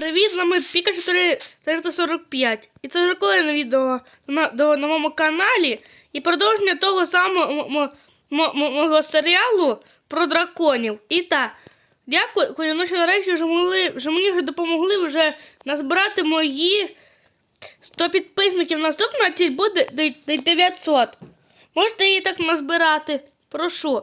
Привіт, з вами Піка 445. І це вже kolejне відео на, до, на моєму каналі. І продовження того самого серіалу про драконів. І так, дякую, ну, що нарешті вже, могли, вже мені вже допомогли вже назбирати мої 100 підписників. Наступна ціль буде де- де- 900. Можете її так назбирати. Прошу.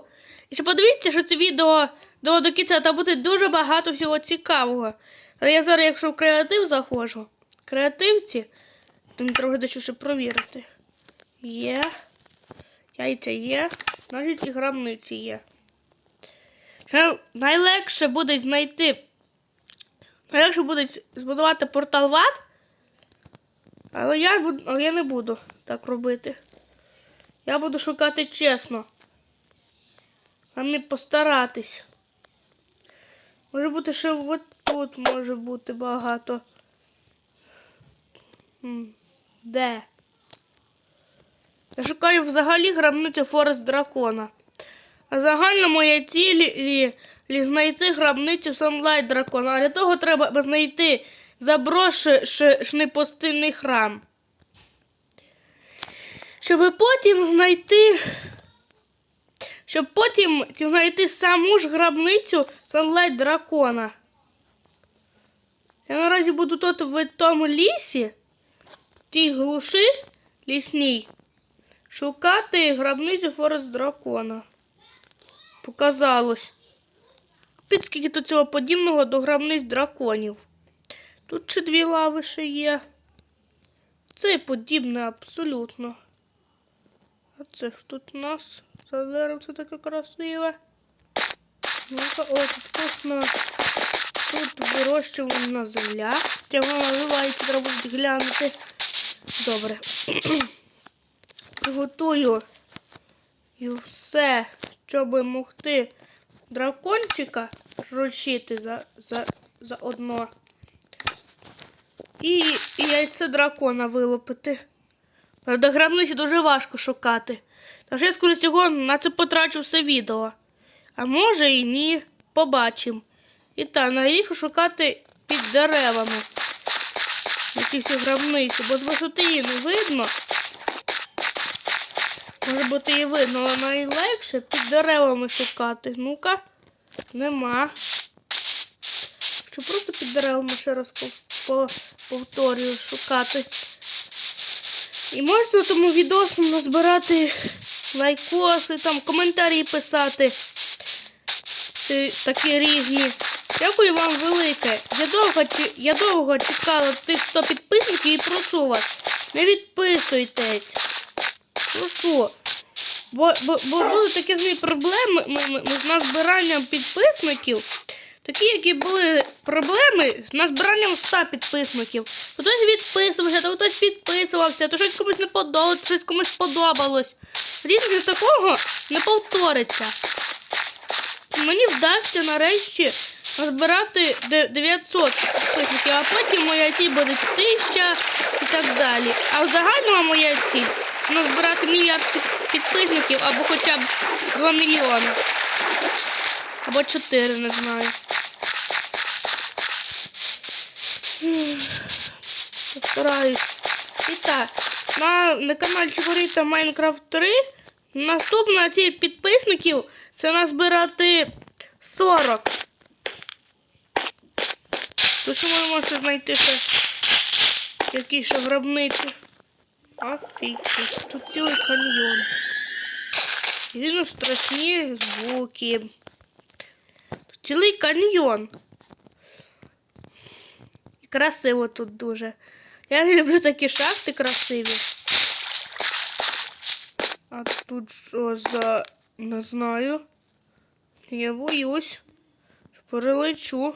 І ще подивіться, що це відео до, до кінця, там буде дуже багато всього цікавого. Але я зараз, якщо в креатив заходжу, креативці, мені трохи дещо ще провірити. Є. Яйця є. Значить і грамниці є. Найлегше буде знайти. Найлегше буде збудувати портал ват. Але я, буду, але я не буду так робити. Я буду шукати чесно. А мені постаратись. Може бути ще от тут може бути багато. Де? Я шукаю взагалі гробницю Форест Дракона. А загально моя ціль лі, лі знайти гробницю Sunlight Дракона. А для того треба знайти заброшений пустинний храм. Щоб потім знайти. Щоб потім знайти саму ж гробницю Sunlight Дракона. Я наразі буду тут в тому лісі, тій глуші лісній, шукати гробницю Форест Дракона. Показалось. Під скільки тут цього подібного до гробниць драконів. Тут ще дві лави ще є. Це подібне абсолютно. А це ж тут у нас за деревце таке красиве. Ну-ка, о, тут вкусно. Тут вирощувана земля. Як вона називається, треба буде глянути. Добре. Приготую і все, щоб могти дракончика приручити за, за, за одно. І, яйце дракона вилупити. Правда, гробниці дуже важко шукати. Тож я скоро цього на це потрачу все відео. А може і ні. Побачимо. І так, найліпше шукати під деревами. На всі гробниці, бо з висоти її не видно. Може бути і видно, але найлегше під деревами шукати. Ну-ка, нема. Що просто під деревами ще раз повторюю шукати. І можете тому відосу назбирати лайкоси, там коментарі писати. Такі різні. Дякую вам велике. Я довго, я довго чекала тих, хто підписників і прошу вас. Не відписуйтесь. Прошу. Бо, бо, бо були такі злі проблеми ми, ми, з назбиранням підписників. Такі, які були проблеми з назбиранням 100 підписників. Хтось відписувався, то хтось підписувався, то щось комусь не подобалось, щось комусь сподобалось. Різних такого не повториться. Мені вдасться нарешті назбирати де- 900 підписників, а потім моя ціль буде 1000 і так далі. А загальна моя ціль це назбирати мільярд підписників або хоча б 2 мільйони. Або 4, не знаю. Постараюсь. І так, на, на каналі Чигорита Майнкрафт 3 наступна ціль підписників це назбирати 40. Тут ще ви можете знайти ще якісь гробниці. Офігеть, тут цілий каньйон. Єдино страшні звуки. Тут цілий каньйон. І красиво тут дуже. Я люблю такі шахти красиві. А тут що за не знаю. Я боюсь. Перелечу.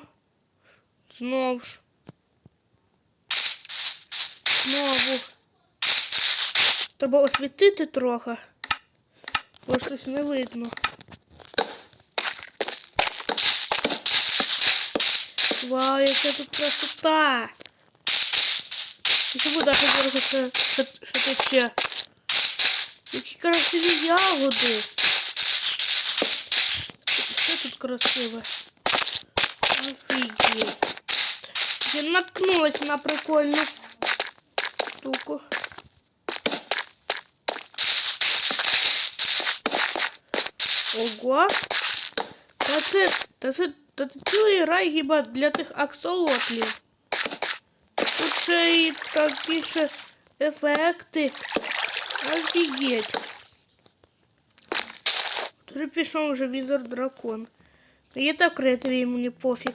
Знову ж. Знову. Треба освітити трохи. Бо щось не видно. Вау, яка тут красота! І чому даже зараз ще, ще тече? Які красиві ягоди! Все тут красиве. Офігеть. Я наткнулась на прикольну штуку. Ого. Та це, та це, та це цілий рай хіба для тих аксолотлів. Тут ще і такі ще ефекти. Офігеть. Тут же пішов вже візор дракон. Та є так креативі, йому не пофіг.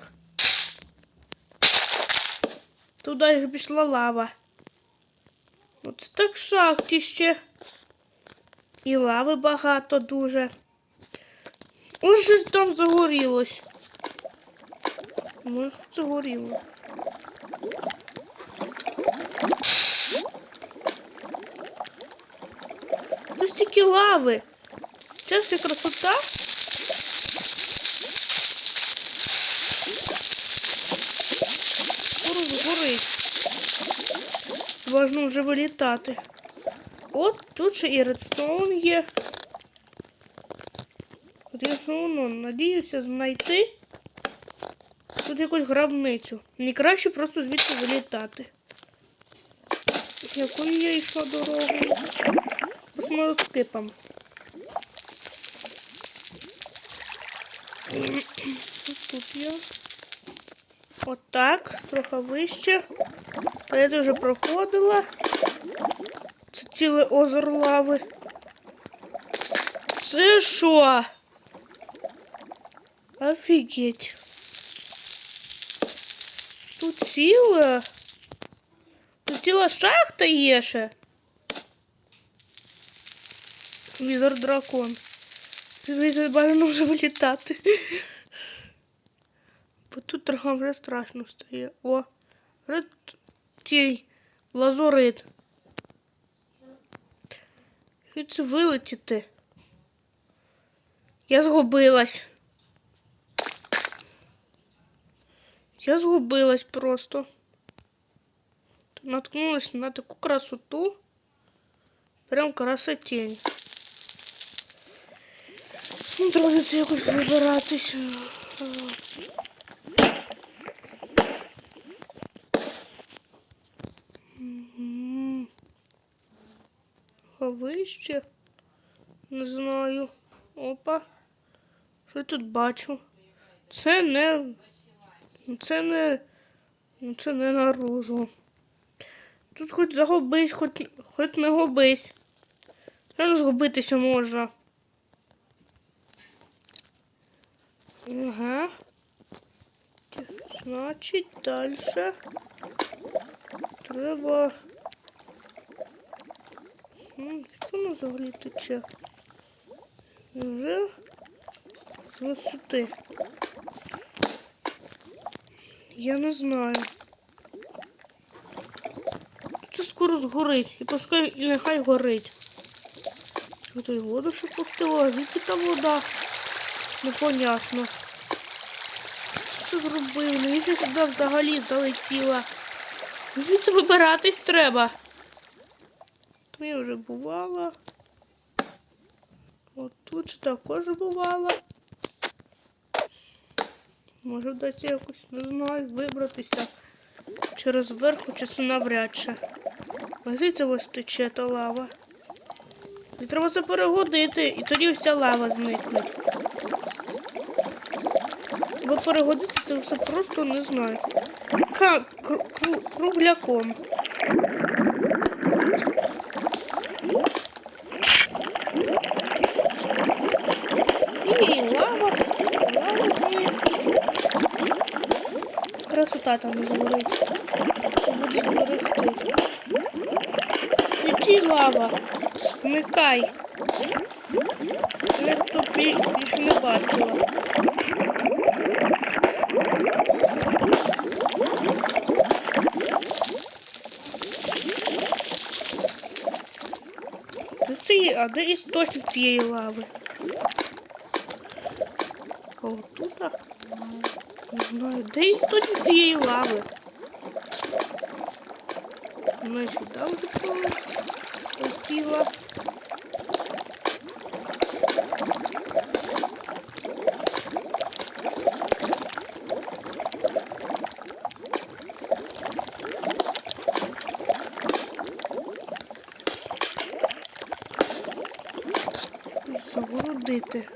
Туди ж пішла лава. Оце так шахтіще. І лави багато дуже. Ось щось там загорілось. Може, це горіло. Тут стільки лави. Це вся красота. Скоро згорить. Важно вже вилітати. От тут ще і редстоун є. От я все одно надіюся знайти тут якусь гробницю. Не краще просто звідси вилітати. Якою я йшла дорогою? По смолоскипам. Ось Тут я. Отак, трохи вище. Та я вже проходила. Це ціле озеро лави. Це що? Офігеть. Тут ціла. Тут ціла шахта є ще. Візор дракон. Звідси бажано вже вилітати. Бо тут трохи вже страшно стає. О, ред тій лазурит. Звідси вилетіти. Я згубилась. Я згубилась просто. Наткнулась на таку красоту. Прям красотень. Ну, треба це якось вибиратися. Вище? Не знаю. Опа. Що я тут бачу? Це не. Це не. Це не наружу. Тут хоч загубись, хоч, хоч не губись. Одно згубитися можна. Ага. Значить, далі треба. М, Хто на взагалі тече? Вже з висоти. Я не знаю. Це скоро згорить. І пускай і нехай горить. Тут воду ще пустила, звідки та вода? Непонятно. Що зробив? Навіщо сюди взагалі залетіла? Звідси вибиратись треба. Я вже бувала. От тут також бувала. Може вдасться якось, не знаю, вибратися через верх, хоча це навряд чи. Звідси ось тече та лава. І треба це перегодити, і тоді вся лава зникне. Треба перегодити це все просто не знаю. Ка кру- кру- кругляком. І лава, лава зник. Там не зберегти. Світі лава. Зникай. Я тут бі- більше не бачила. А де істочник цієї лави? мною. Де їх тут цієї лави? Ми сюди вже полетіла. Загородити.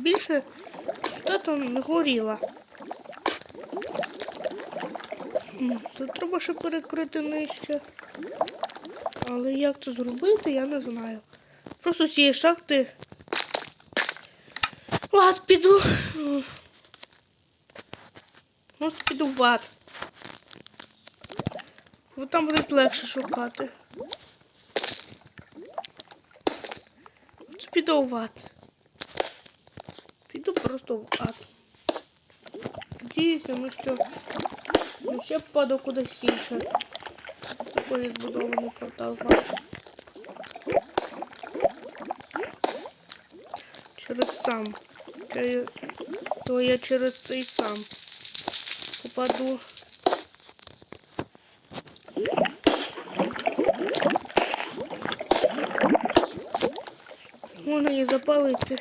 Більше стата горіла. Тут треба ще перекрити нижче. Але як це зробити, я не знаю. Просто з цієї шахти. В ад піду. Просто піду в ад. Бо там буде легше шукати. Це піду в ад. Просто в ад. Надіюся, ну що ну ще впаду кудись інше. Такий збудований портал. Через сам. Я- То я через цей сам попаду. Можна і запалити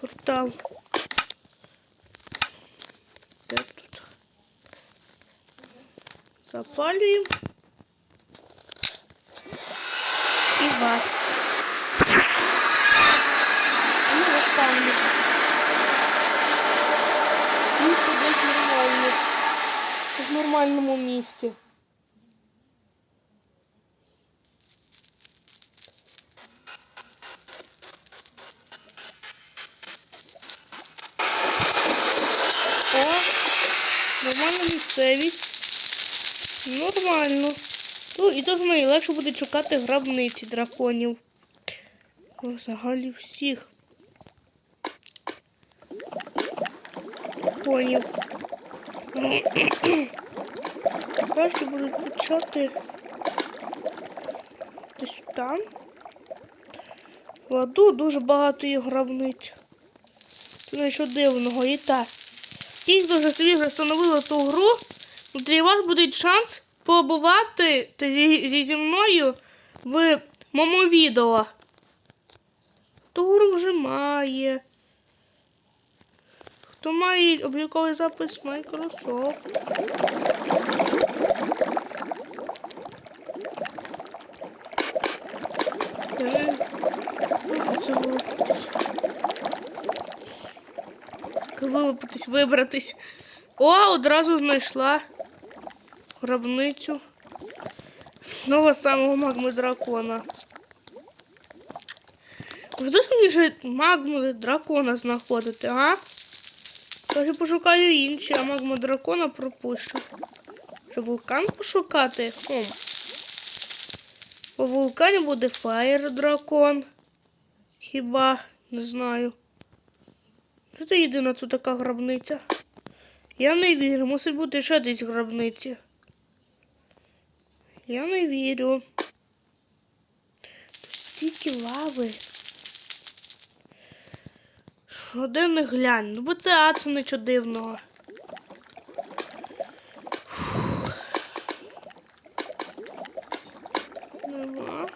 портал. Запалюємо. І вас. І розпалюємо. Ну, що десь нормально. В нормальному місці. Тут мені легше буде шукати гробниці драконів. Взагалі всіх. Драконів. Краще будуть почати десь там. В аду дуже багато є гробниць. Це нічого дивного. І так. Ті, вже собі встановили ту гру, для вас буде шанс побувати зі, зі мною в моєму відео. Гру вже має. Хто має обліковий запис Microsoft. Е? Як Вилупитись, вибратись. О, одразу знайшла гробницю. Нового самого магми дракона. Хто мені вже магму дракона знаходити, а? Каже, пошукаю інші, а магму дракона пропущу. Що вулкан пошукати? Хм. По вулкані буде фаєр дракон. Хіба не знаю. Це єдина тут така гробниця. Я не вірю, мусить бути ще десь гробниці. Я не вірю. Стільки лави. Що де не глянь? Ну бо це ад, нічого дивного. Нема.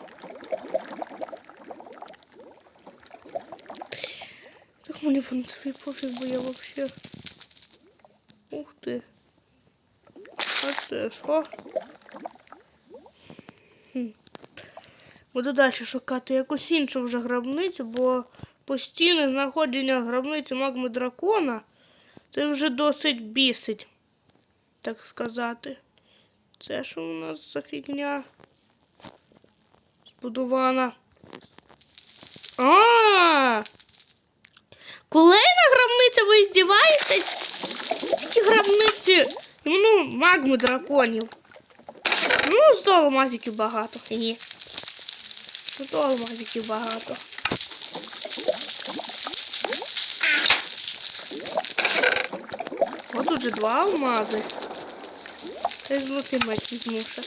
Так мені принципі пофіг, бо я вообще. Ух ти. А це що? Буду далі шукати якусь іншу вже гробницю, бо постійне знаходження гробниці магми дракона це вже досить бісить, так сказати. Це що у нас за фігня збудована? А! Колейна гробниця, ви здіваєтесь? Тільки гробниці іменно магми драконів. Ну, з алмазиків багато. Ні. Тут алмазиків багато. От тут же два алмази. Й золотий меч візьму ще.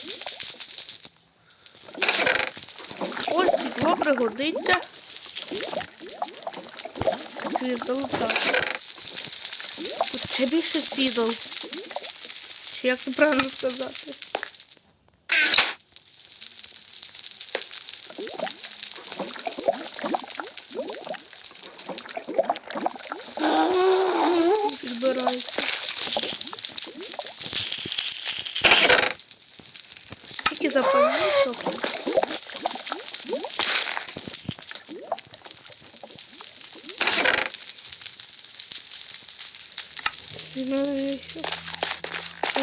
Ось сідло пригодиться. Чи золота. Тут ще більше сідол. Чи як це правильно сказати? Підбирається. Стільки запальничок. знаю.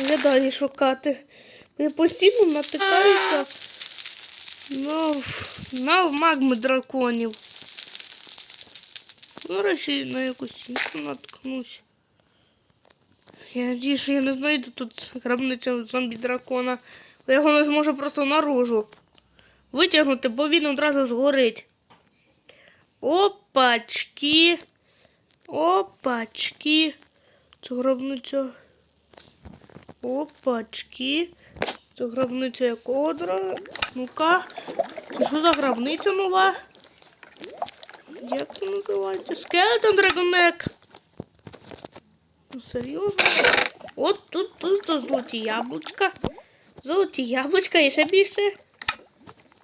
Я далі шукати. Я постійно натикаюся на, на магми драконів. Ну, речі, на якусь іншу наткнусь. Я надію, що я не знайду тут гробницю зомбі дракона. Я його не зможу просто наружу витягнути, бо він одразу згорить. Опачки. Опачки. Це гробниця. Опачки. Це гробниця якого дра? Ну-ка. Що за гробниця нова? Як це називається? Скелетон Драгонек. Ну, серйозно? От тут, тут, тут золоті яблучка. Золоті яблучка і ще більше.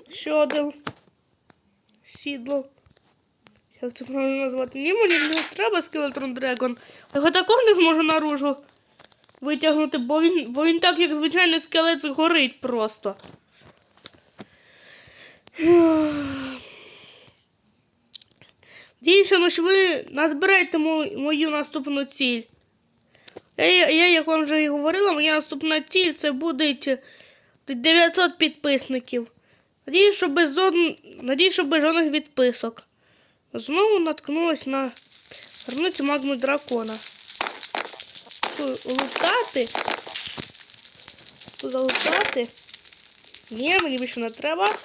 Ще один. Сідло. Як це правильно назвати? Ні, мені не треба скелетрон Дрегон. Його також не зможу наружу витягнути, бо він, бо він так, як звичайний скелет, згорить просто. Ну що ви назбираєте мою наступну ціль. Я, я, як вам вже і говорила, моя наступна ціль це буде 900 підписників. Надію, що без, зон... Надію, що без жодних відписок. Знову наткнулась на гробницю магми дракона. Лутати. Залутати. Ні, мені більше не треба.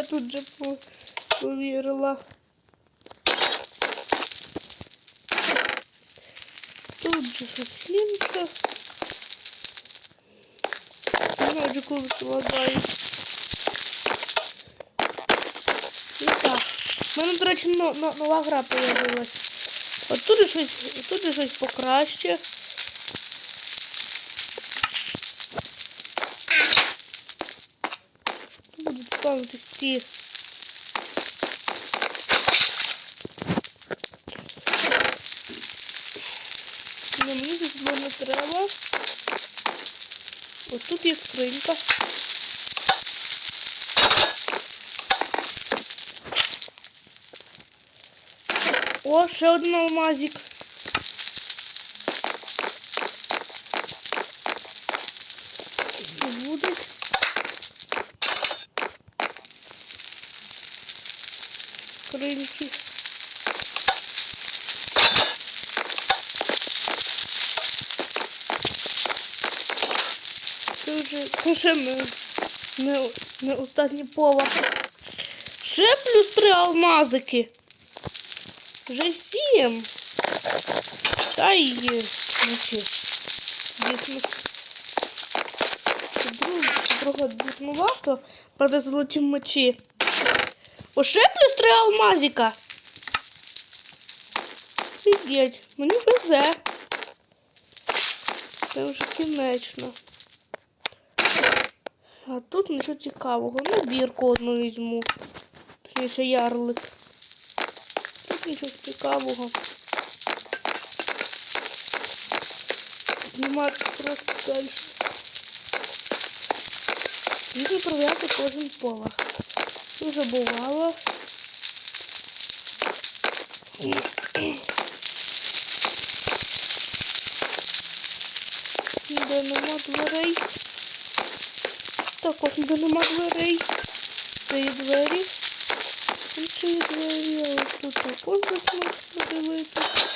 Я тут же повірила. Тут же знаю, до складаю. І так. У мене, до речі, но- но- нова гра появилась. От тут же щось, щось покраще. Тут будуть ті. Не, мені тут було треба. Ось тут є скринька. О, ще один алмазик. І Будуть. Скриньки. Це вже це ще не, не, не останній поверх. Ще плюс три алмазики. Вже сім. Та й. Дійсно. Друга дурнувато, правда, золоті мечі. О, ще плюс три алмазика. Офігеть, мені везе. Це вже кінечно. А тут нічого цікавого. Набірку одну візьму. Точніше ярлик. Тут нічого цікавого. Нема просто далі. Можна провіряти кожен поверх. Дуже бувало. Ніде нема дверей. Також ніде нема дверей. Це є двері. Є двері, але тут також можна подивитися.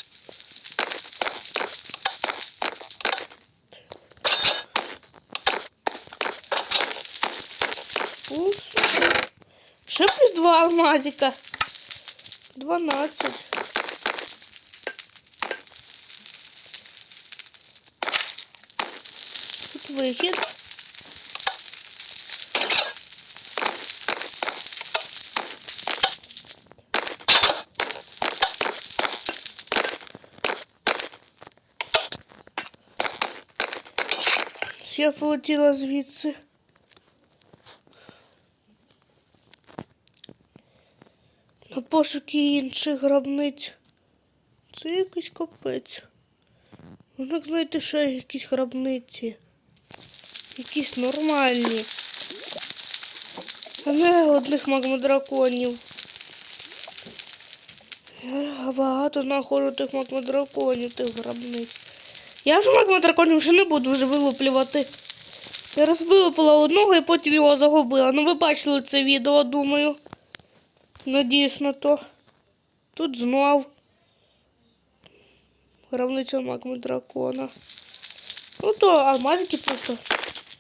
Ще плюс два алмазика. Дванадцять. Тут вихід. Я полетіла звідси. На пошуки інших гробниць. Це якийсь капець. Можна знайти ще якісь гробниці. Якісь нормальні. А не одних магмодраконів. Я багато знаходжу тих магмодраконів, тих гробниць. Я ж магмодраконів вже не буду вже вилуплювати. Я розвилупила одного і потім його загубила. Ну ви бачили це відео, думаю. Надіюсь на то. Тут знов. Гробниця магмодракона. Ну то алмазики просто,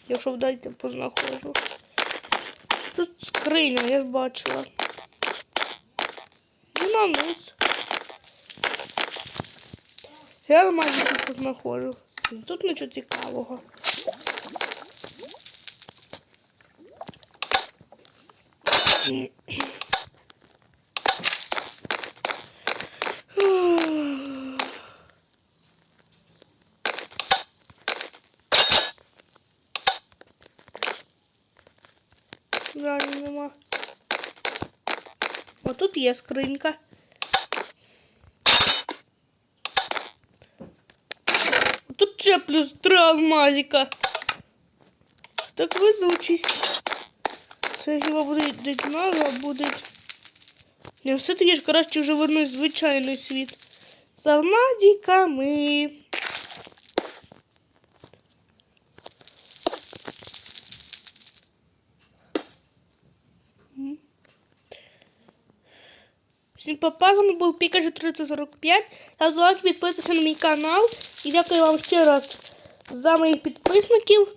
якщо вдасться, познаходжу. Тут скриня, я ж бачила. І на. Я алмазики познаходжу. Тут нічого цікавого. Жаль, нема. О, тут є скринька. Тут ще плюс три алмазика. Так везучість. Це хіба буде десь назва буде. Не, все-таки ж краще вже вернусь в звичайний світ. З алмазиками. Всім папа, з вами був Пікажу 3045. Ставте лайк, підписуйтесь на мій канал. І дякую вам ще раз за моїх підписників.